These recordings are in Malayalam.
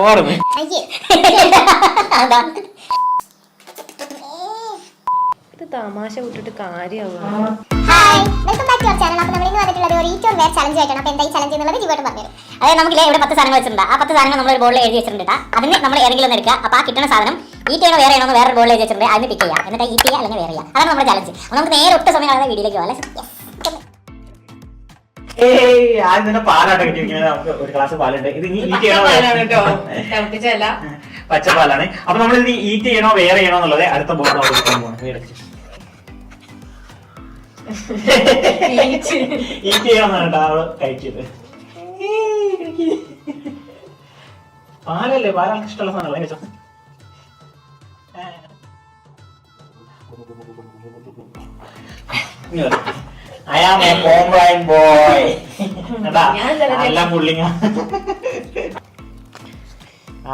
ഓർമ്മ ഇത് തമാശ വിട്ടിട്ട് കാര്യമാവുക hi welcome back to channel അപ്പോൾ നമ്മൾ ഇന്ന് ഒരു ഈറ്റ് വേർ ചലഞ്ച് ആയിട്ടാണ്. അപ്പോൾ എന്താ ഈ ചലഞ്ച് എന്നുള്ളത് ജീവോട്ട് പറഞ്ഞുതരും. അതായത് നമുക്ക് ഇവിടെ പത്ത് സാധനങ്ങൾ വെച്ചിട്ടുണ്ട്. ആ പത്ത് സാധനങ്ങൾ നമ്മൾ ഒരു ബോളിൽ എഴുതി വെച്ചിട്ടുണ്ട് ട്ടാ. അതിന് നമ്മൾ ഏതെങ്കിലും ഒന്ന് എടുക്കുക. അപ്പോൾ ആ കിട്ടുന്ന സാധനം ഈറ്റ് ചെയ്യണോ വേറെ ചെയ്യണോ വേറെ ബോളിൽ എഴുതി വെച്ചിട്ടുണ്ട്. അതിന് പിക്ക് ചെയ്യുക എന്നിട്ട് ഈറ്റ് ചെയ്യുക അല്ലെങ്കിൽ വേറെ ചെയ്യുക. അതാണ് നമ്മുടെ ചലഞ്ച് അപ്പോൾ നമുക്ക് നേരെ ഒട്ടും സമയം വീഡിയോയിലേക്ക് പോകാം. ഏയ് ആദ്യം തന്നെ പാലാണ് കിട്ടിയിരിക്കുന്നത് നമുക്ക് ഒരു ഗ്ലാസ് പാലുണ്ട്. ഇത് ഇനി ഈറ്റ് ചെയ്യണോ? തിളപ്പിച്ചല്ല പച്ചപ്പാലാണ്. അപ്പൊ നമ്മൾ ഇത് ഈറ്റ് ചെയ്യണോ വേറെ ചെയ്യണോ എന്നുള്ളത് അടുത്ത ബോർഡ് നമ്മൾ എടുക്കാൻ പോകണം ഈറ്റ് ചെയ്യണമെന്നാണ് കേട്ടോ അവൾ കഴിച്ചത്. പാലല്ലേ? പാലാണ് ഇഷ്ടമുള്ള സാധനമല്ലേ കഴിച്ചോ am a ബോയ് നല്ല പുള്ളിങ്ങ.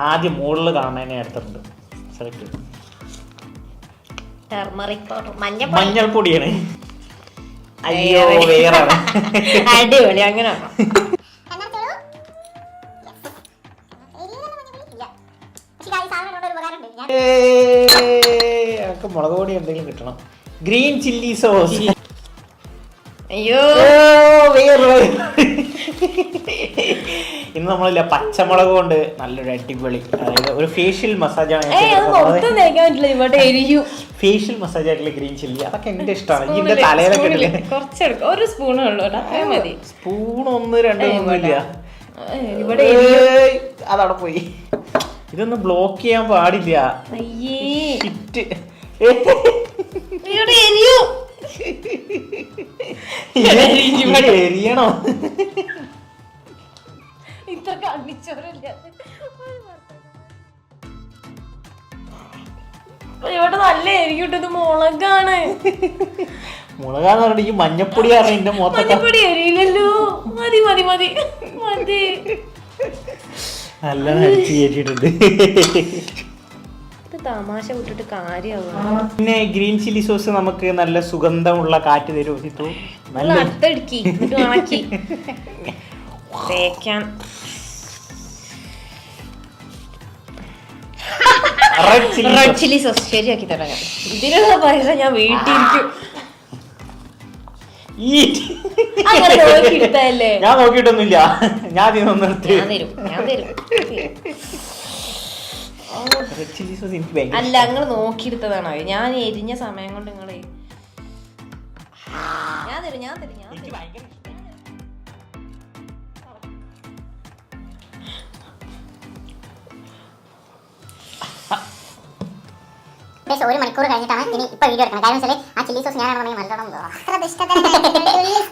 ആദ്യം മുകളിൽ കാണുന്നതിനെ എടുത്തിട്ടുണ്ട് സെലക്ട് ടെർമറിക് പൗഡർ മഞ്ഞ മഞ്ഞൾപ്പൊടിയാണ്. അയ്യോ വേറെ. അടിപൊളി അങ്ങനെ മുളക് പൊടി എന്തെങ്കിലും കിട്ടണം. ഗ്രീൻ ചില്ലി സോസ് അയ്യോ. ഇന്ന് നമ്മളില്ല പച്ചമുളക് കൊണ്ട് നല്ലൊരു അടിപൊളി അതായത് ഒരു ഫേഷ്യൽ മസാജ് ആണ് അത് മൊത്തം തേക്കാൻ പറ്റില്ല ഇവിടെ എരിയു. ഫേഷ്യൽ മസാജ് ആയിട്ടുള്ള ഗ്രീൻ ചില്ലി അതൊക്കെ എന്റെ ഇഷ്ടമാണ്. ഇതിന്റെ തലയിലൊക്കെ കുറച്ചെടുക്കും. ഒരു സ്പൂൺ ഉള്ളൂ മതി. സ്പൂൺ ഒന്ന് രണ്ട് ഒന്നുമില്ല. അതവിടെ പോയി. ഇതൊന്നും ബ്ലോക്ക് ചെയ്യാൻ പാടില്ല. അയ്യേ. എരിയണോ. ഇത്ര കണ്ണിച്ചോരല്ല ഇവിടെ നല്ല എരിക്കിട്ടത് മുളകാണ്. മുളകാന്ന് പറഞ്ഞിട്ട് ഈ മഞ്ഞപ്പൊടി കാരണം എന്റെ മഞ്ഞപ്പൊടി എരിയില്ലല്ലോ. മതി മതി മതി. മതി. നല്ല അടിച്ച് കയറ്റിയിട്ടുണ്ട് തമാശ വിട്ടിട്ട് കാര്യമാവുക പിന്നെ ഗ്രീൻ ചില്ലി സോസ് നമുക്ക് നല്ല സുഗന്ധമുള്ള കാറ്റ് തരും സിത്തു നല്ല അടുത്തടുക്കി ഉണക്കി. തേക്കാൻ. റെഡ് ചില്ലി സോസ് ശരിയാക്കി തരാം ഞാൻ. ഇതിനുള്ള പൈസ ഞാൻ വീട്ടിലിരിക്കും ഞാൻ നോക്കിയിട്ടൊന്നുമില്ല. ഞാൻ ഇതിനൊന്നും ഞാൻ തരും ഞാൻ തരും. അല്ല നിങ്ങൾ നോക്കിയെടുത്തതാണോ? ഞാൻ എരിഞ്ഞ സമയം കൊണ്ട് നിങ്ങൾ ഞാൻ തരും ഞാൻ തരും ഞാൻ തരും. ഏകദേശം ഒരു മണിക്കൂർ കഴിഞ്ഞിട്ടാണ് ഇനി ഇപ്പൊ വീഡിയോ എടുക്കുന്നത്. കാരണം വെച്ചാൽ ആ ചില്ലി സോസ് നല്ലോണം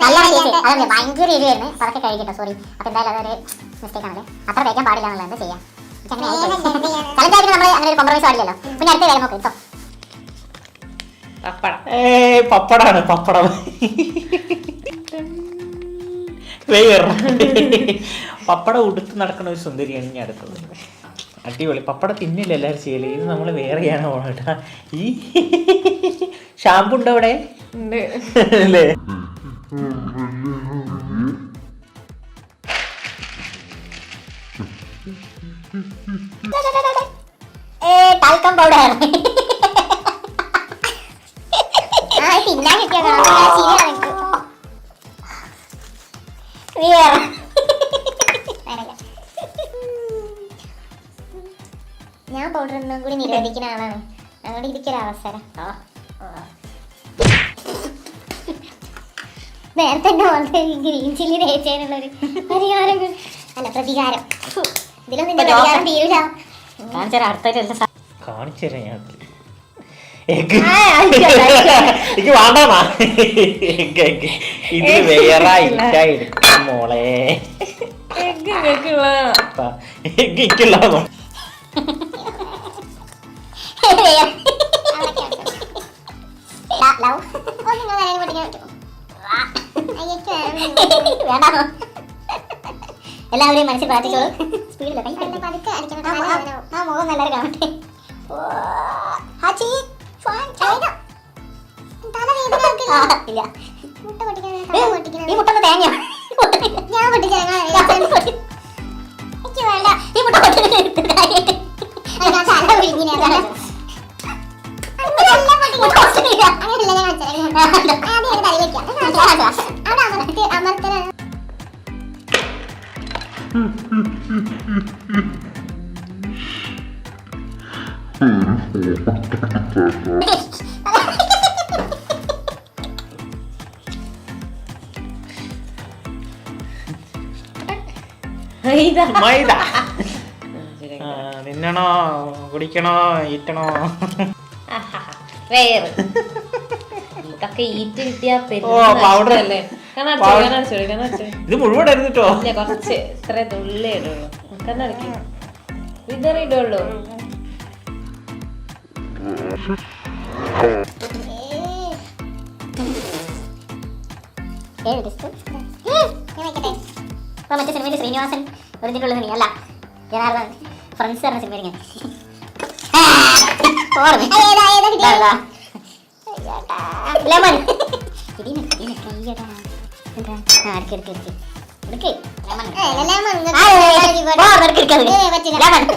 നല്ല ടേസ്റ്റ് അതെ ഭയങ്കര എരിവായിരുന്നു. അതൊക്കെ കഴിക്കട്ടോ. സോറി അപ്പൊ എന്തായാലും അതൊരു മിസ്റ്റേക്ക് ആണല്ലേ. അത്ര കഴിക്കാൻ പാടില്ല എന്നുള്ളത് എന്താ ചെയ്യാം? ചലഞ്ചായിട്ട് നമ്മൾ അങ്ങനെ ഒരു കോംപ്രമൈസ് പാടില്ലല്ലോ. പിന്നെ അടുത്ത കാര്യം നോക്ക് കേട്ടോ പപ്പടം. ഏയ് പപ്പടാണ് പപ്പടം. പപ്പടം ഉടുത്ത് നടക്കുന്ന ഒരു സുന്ദരിയാണ് ഞാൻ അടുത്തത്. അടിപൊളി. പപ്പട തിന്നില്ല എല്ലാവരും ചെയ്യൽ ഇത് നമ്മൾ വേറെയാണ് കേട്ടാ ഈ ഷാമ്പു ഉണ്ടോ അവിടെ? അല്ലേ? ഏ പൗഡർ ആ തിന്നാൻ കിട്ടിയതാണ് ഞാൻ പൗഡർ ഒന്നും കൂടി നിരോധിക്കുന്ന ആളാണ്. അതുകൊണ്ട് ഇരിക്കൊരു അവസരം. നേരത്തെ തന്നെ ഗ്രീൻ ചില്ലി തേച്ചതിനുള്ള ഒരു പരിഹാരം. അല്ല പ്രതികാരം. ഇതിലൊന്നും പ്രതികാരം തീരില്ല. കാണിച്ചു തരാം ഞാൻ. എനിക്ക് വേണ്ടാ എഗ് എഗ് ഇത് വേറെ ഇറ്റായി എടുക്കും മോളെ എല്ലാവരെയും മനസ്സിൽ പ്രാർത്ഥിച്ചോളൂ സ്പീഡിലൊക്കെ കൈ ആ മുഖം നല്ലൊരു കാണട്ടെ ഹാച്ചി ഇല്ല. മുട്ട പൊട്ടിക്കാൻ ഈ മുട്ട തേങ്ങ. ഞാൻ പൊട്ടിച്ച എനിക്ക് വേണ്ട. ഈ മുട്ട പൊട്ടിക്കുന്ന കാര്യമായിട്ട് മൈദ. ആ, തിന്നണോ? കുടിക്കണോ? ഈറ്റണോ? വേറെ. ഇതൊക്കെ ഈറ്റ് കിട്ടിയാ ഓ, powder. അല്ലേ? Powder. കണ്ണടച്ചോളി ഇത് മുഴുവൻ എടുത്തിട്ടോ ഇല്ല കുറച്ച്. ഇത്ര തുള്ളേ ഇടുള്ളൂ. കണ്ണടക്കി ഇതറിയിടുള്ളൂ ಹೇಳಿದಿಷ್ಟು ನಿಮಗೆ ಓ ಮತ್ತೆ ಸಿನಿಮಾ ಶ್ರೀನಿವಾಸನ್ ಒರಿಜಿನಲ್ ನೀ ಅಲ್ಲ ಜನಾರ್ದ ಫ್ರೆಂಡ್ಸ್ ಯಾರ ಸಿನಿಮಾ ಲೆಮನ್ ಅಡಿಕೆ ಅಡಿಕೆ ಅಡಿಕೆ ಅಡಿಕೆ ಲೆಮನ್ ಲೆಮನ್ ಲೆಮನ್ ಲೆಮನ್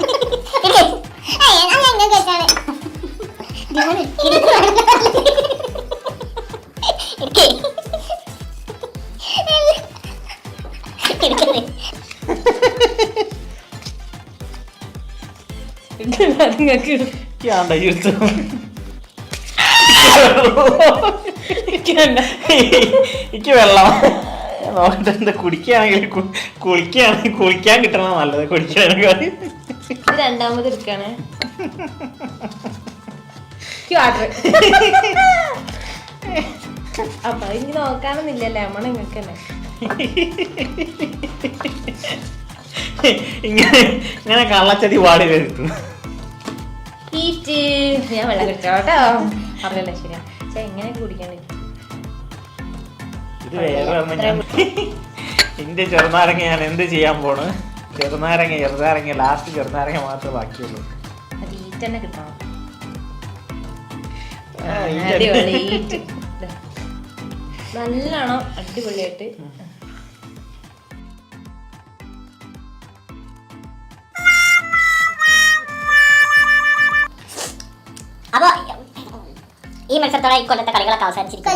എനിക്ക് വെള്ളം. നോക്കട്ടെ എന്താ കുടിക്കുകയാണെങ്കിൽ കുളിക്കുകയാണെങ്കിൽ കുളിക്കാൻ കിട്ടണ നല്ലത് കുടിക്കാനൊക്കെ രണ്ടാമത് എടുക്കാണ്. വാട്ടർ അപ്പൊ ഇനി നോക്കാനൊന്നുമില്ലല്ലേ അമ്മ നിങ്ങൾക്ക് തന്നെ ഇങ്ങനെ ഇങ്ങനെ കള്ളച്ചതി വാടി വരുത്തു ഹീറ്റ് ഞാൻ വെള്ളം കുടിച്ചോ കേട്ടോ? അറിയില്ല ശരിയാ. പക്ഷെ എങ്ങനെ കുടിക്കണേ ഇത് വേറെ എന്റെ ചെറുനാരങ്ങ ഞാൻ എന്ത് ചെയ്യാൻ പോണ്? ചെറുനാരങ്ങ ചെറുനാരങ്ങ ലാസ്റ്റ് ചെറുനാരങ്ങ മാത്രമേ ബാക്കിയുള്ളൂ. അത് ഈറ്റ് തന്നെ കിട്ടണം. അടിപൊളി നല്ലോണം അടിപൊളിയായിട്ട്. അപ്പൊ ഈ മത്സരത്തോടെ ഇക്കൊല്ലത്തെ കൊല്ലത്തെ കളികളൊക്കെ അവസാനിച്ചിരിക്കും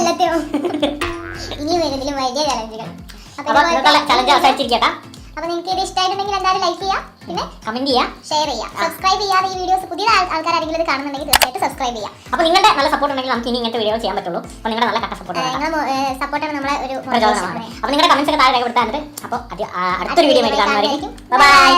ഇനി വരുന്നതിലും വലിയ ചലഞ്ചുകൾ ചലഞ്ച് അവസാനിച്ചിരിക്കട്ടാ. അപ്പൊ നിങ്ങൾക്ക് ഇത് ഇഷ്ടമായിട്ടുണ്ടെങ്കിൽ എന്തായാലും ലൈക്ക് ചെയ്യാം. പിന്നെ കമന്റ് ചെയ്യാം ഷെയർ ചെയ്യാം. സബ്സ്ക്രൈബ് ചെയ്യാതെ ഈ വീഡിയോസ് പുതിയ ആൾക്കാർ ആരെങ്കിലും ഇത് കാണുന്നുണ്ടെങ്കിൽ തീർച്ചയായിട്ടും സബ്സ്ക്രൈബ് ചെയ്യാം. അപ്പൊ നിങ്ങളുടെ നല്ല സപ്പോർട്ട് ഉണ്ടെങ്കിൽ നമുക്ക് ഇനി ഇങ്ങനത്തെ വീഡിയോ ചെയ്യാൻ പറ്റുള്ളൂ. അപ്പൊ നിങ്ങളുടെ നല്ല കട്ട സപ്പോർട്ട് സപ്പോർട്ടാണ് നമ്മളെ ഒരു പ്രചോദനമാണ്. അപ്പൊ നിങ്ങളുടെ കമന്റ്സ് ഒക്കെ താഴെ രേഖപ്പെടുത്താനുണ്ട് അപ്പോൾ അടുത്തൊരു വീഡിയോ കാണുന്നതായിരിക്കും ബൈ